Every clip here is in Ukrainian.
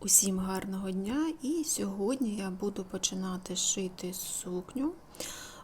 Усім гарного дня! І сьогодні я буду починати шити сукню.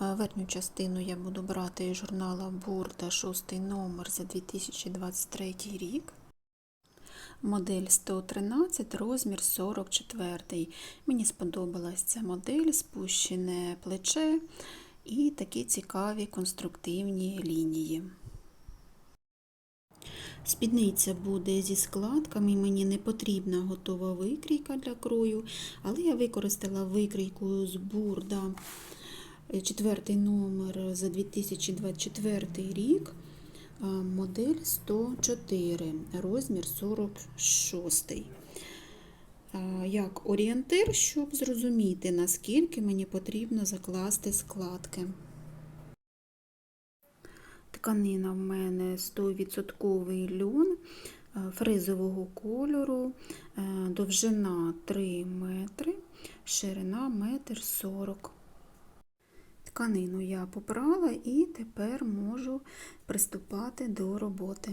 Е, Верхню частину я буду брати із журнала Бурда 6 номер за 2023 рік. Модель 113, розмір 44. Мені сподобалась ця модель, спущене плече і такі цікаві конструктивні лінії. Спідниця буде зі складками, мені не потрібна готова викрійка для крою, але я використала викрійку з бурда четвертий номер за 2024 рік, модель 104, розмір 46. Як орієнтир, щоб зрозуміти, наскільки мені потрібно закласти складки. Тканина в мене 100% льон фризового кольору, довжина 3 метри, ширина 1,40 м. Тканину я попрала і тепер можу приступати до роботи.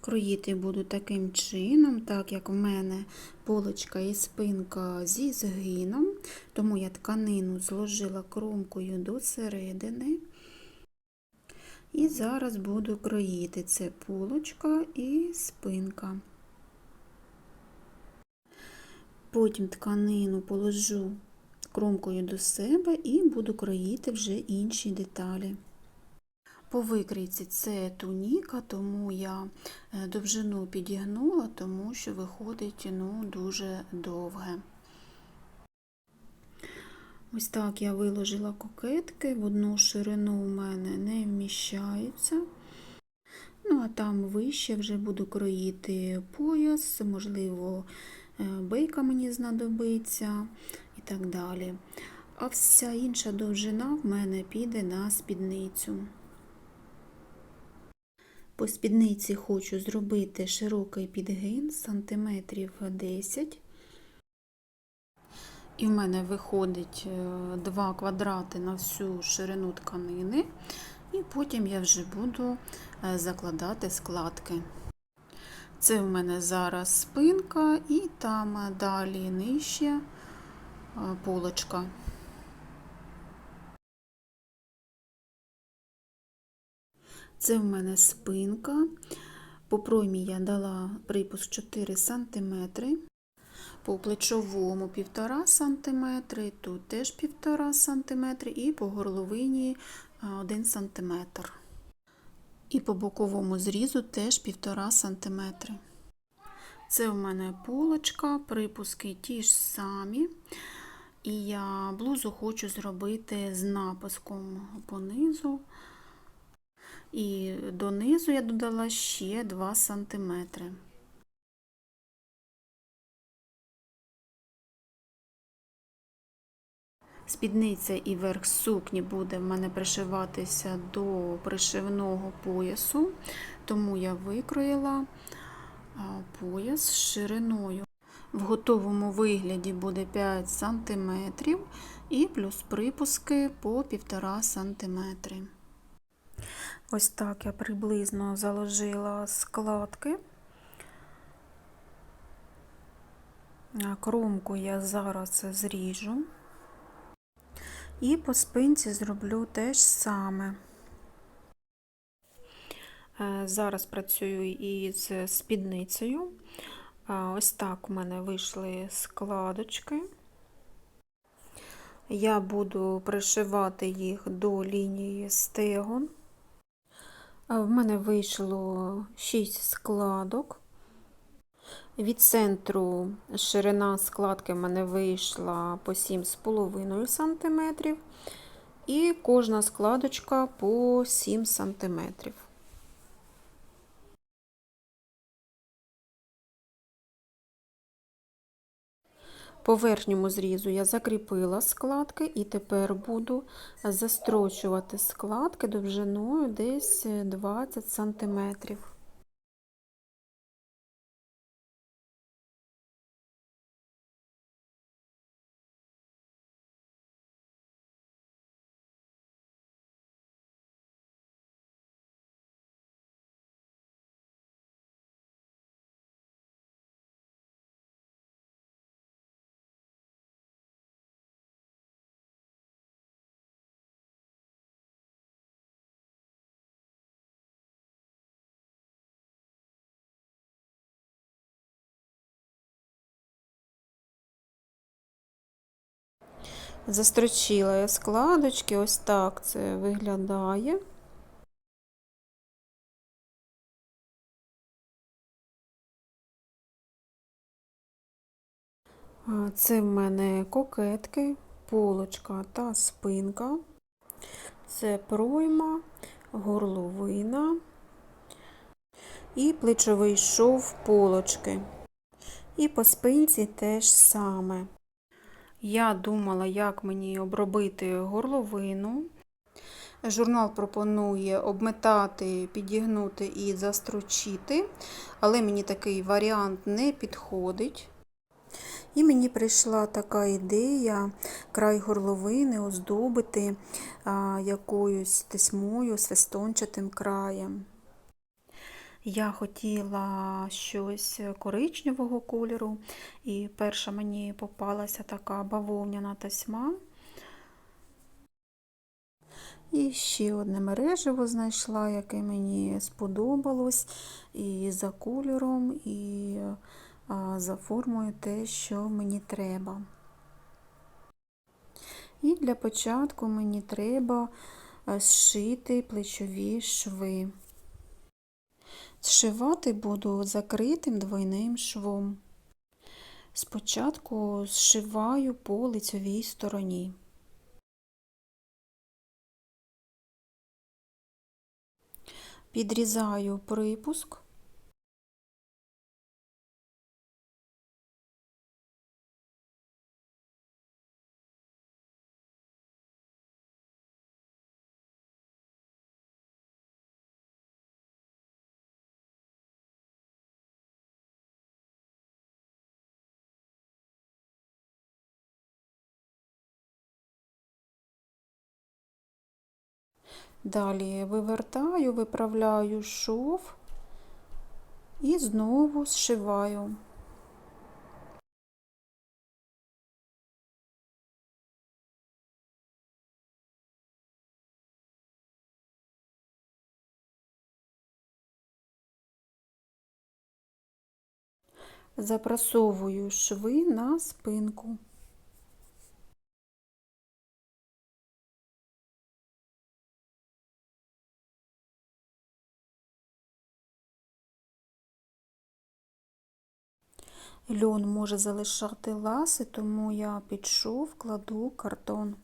Кроїти буду таким чином, так як в мене полочка і спинка зі згином, тому я тканину зложила кромкою до середини. І зараз буду кроїти це полочка і спинка. Потім тканину положу кромкою до себе і буду кроїти вже інші деталі. По викрійці це туніка, тому я довжину підігнула, тому що виходить ну, дуже довге. Ось так я виложила кокетки, в одну ширину у мене не вміщаються. Ну, а там вище вже буду кроїти пояс, можливо, бейка мені знадобиться і так далі. А вся інша довжина в мене піде на спідницю. По спідниці хочу зробити широкий підгин сантиметрів 10 і в мене виходить 2 квадрати на всю ширину тканини, і потім я вже буду закладати складки. Це в мене зараз спинка, і там далі нижче полочка. Це в мене спинка. По проймі я дала припуск 4 см по плечовому 1,5 см, тут теж 1,5 см, і по горловині 1 см. І по боковому зрізу теж 1,5 см. Це в мене полочка, припуски ті ж самі. І я блузу хочу зробити з написком понизу. І донизу я додала ще 2 см. Спідниця і верх сукні буде в мене пришиватися до пришивного поясу, тому я викроїла пояс шириною. В готовому вигляді буде 5 см і плюс припуски по 1,5 см. Ось так я приблизно заложила складки. Кромку я зараз зріжу. І по спинці зроблю те ж саме. Зараз працюю із спідницею. Ось так у мене вийшли складочки. Я буду пришивати їх до лінії стегон. В мене вийшло 6 складок. Від центру ширина складки в мене вийшла по 7,5 см, і кожна складочка по 7 см. По верхньому зрізу я закріпила складки і тепер буду застрочувати складки довжиною десь 20 см. Застрочила я складочки, ось так це виглядає. Це в мене кокетки, полочка та спинка. Це пройма, горловина і плечовий шов полочки. І по спинці теж саме. Я думала, як мені обробити горловину. Журнал пропонує обметати, підігнути і застрочити, але мені такий варіант не підходить. І мені прийшла така ідея край горловини оздобити якоюсь тесьмою, свистончатим краєм. Я хотіла щось коричневого кольору, і перша мені попалася така бавовняна тесьма. І ще одне мережево знайшла, яке мені сподобалось і за кольором, і за формою те, що мені треба. І для початку мені треба зшити плечові шви. Зшивати буду закритим двойним швом. Спочатку зшиваю по лицевій стороні. Підрізаю припуск. Далі вивертаю, виправляю шов і знову зшиваю. Запрасовую шви на спинку. Льон може залишати ласи, тому я під шов кладу картон.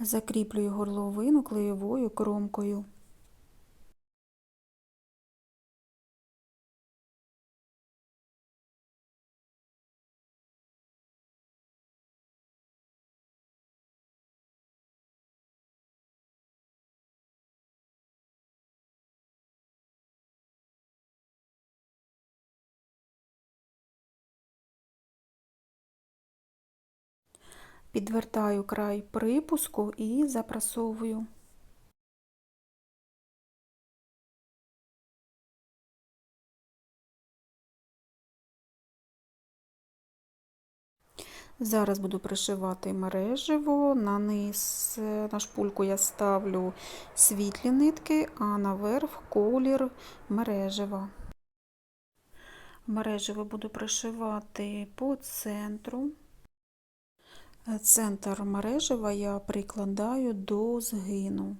Закріплюю горловину клеєвою кромкою. Підвертаю край припуску і запрасовую. Зараз буду пришивати мережево, на низ на шпульку я ставлю світлі нитки, а наверх колір мережева. Мережево буду пришивати по центру. Центр мережева я прикладаю до згину.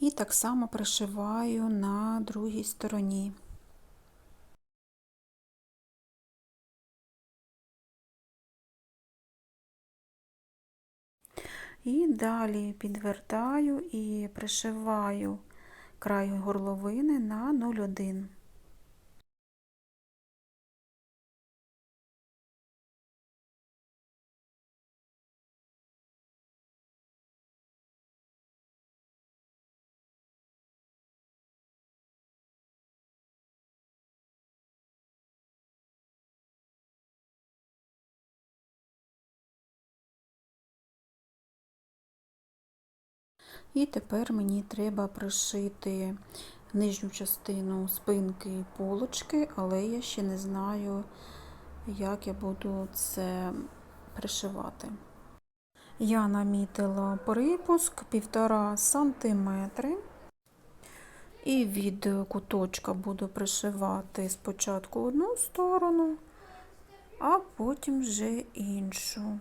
І так само пришиваю на другій стороні. І далі підвертаю і пришиваю край горловини на 0,1. І тепер мені треба пришити нижню частину спинки полочки, але я ще не знаю, як я буду це пришивати. Я намітила припуск 1,5 см. І від куточка буду пришивати спочатку одну сторону, а потім вже іншу.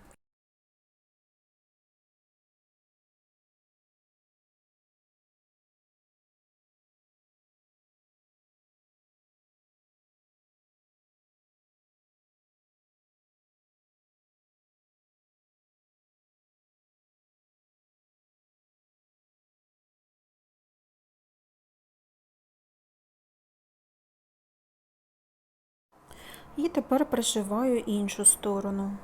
І тепер пришиваю іншу сторону.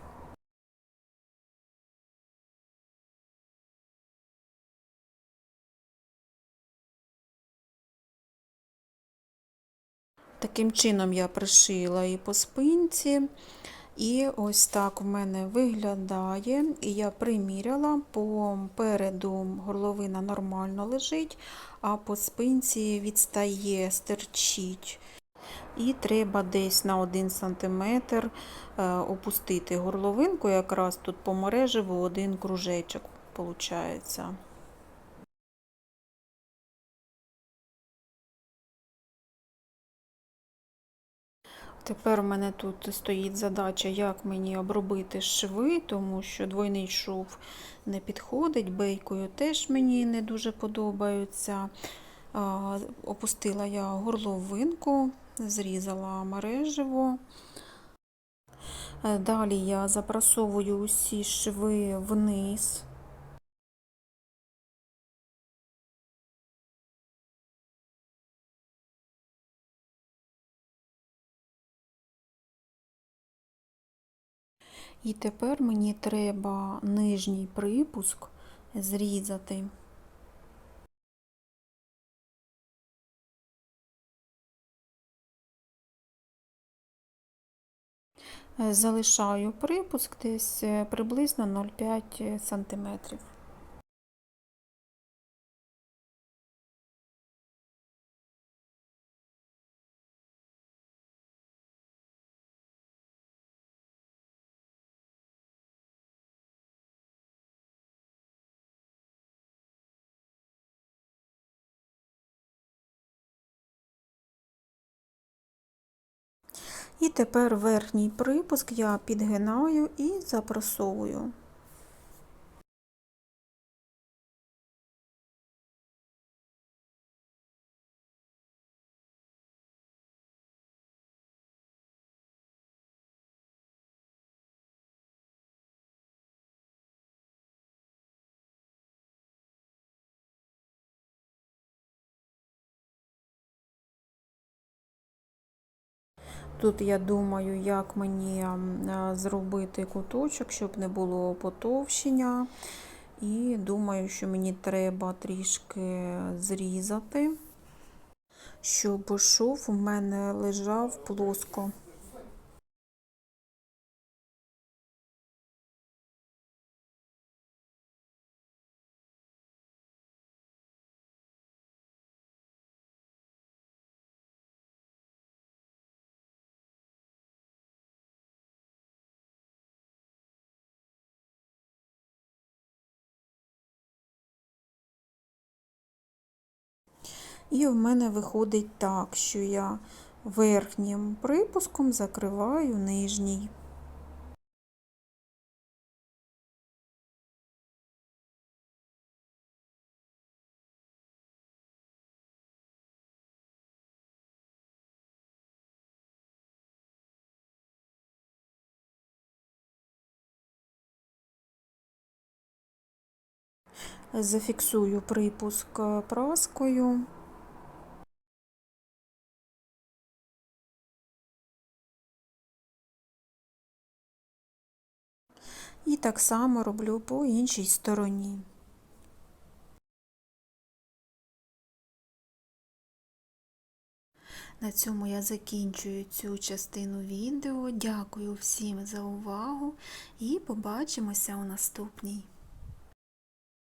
Таким чином я пришила і по спинці, і ось так в мене виглядає. І я приміряла, попереду горловина нормально лежить, а по спинці відстає, стерчить. І треба десь на 1 см е, опустити горловинку, якраз тут по мережеву один кружечок виходить. Тепер у мене тут стоїть задача, як мені обробити шви, тому що двойний шов не підходить, бейкою теж мені не дуже подобаються. Опустила я горловинку, зрізала мережево. Далі я запрасовую усі шви вниз. І тепер мені треба нижній припуск зрізати. Залишаю припуск десь е, приблизно 0,5 см. І тепер верхній припуск я підгинаю і запрасовую. Тут я думаю, як мені зробити куточок, щоб не було потовщення. І думаю, що мені треба трішки зрізати, щоб шов у мене лежав плоско. І в мене виходить так, що я верхнім припуском закриваю нижній. Зафіксую припуск праскою. І так само роблю по іншій стороні. На цьому я закінчую цю частину відео. Дякую всім за увагу і побачимося у наступній.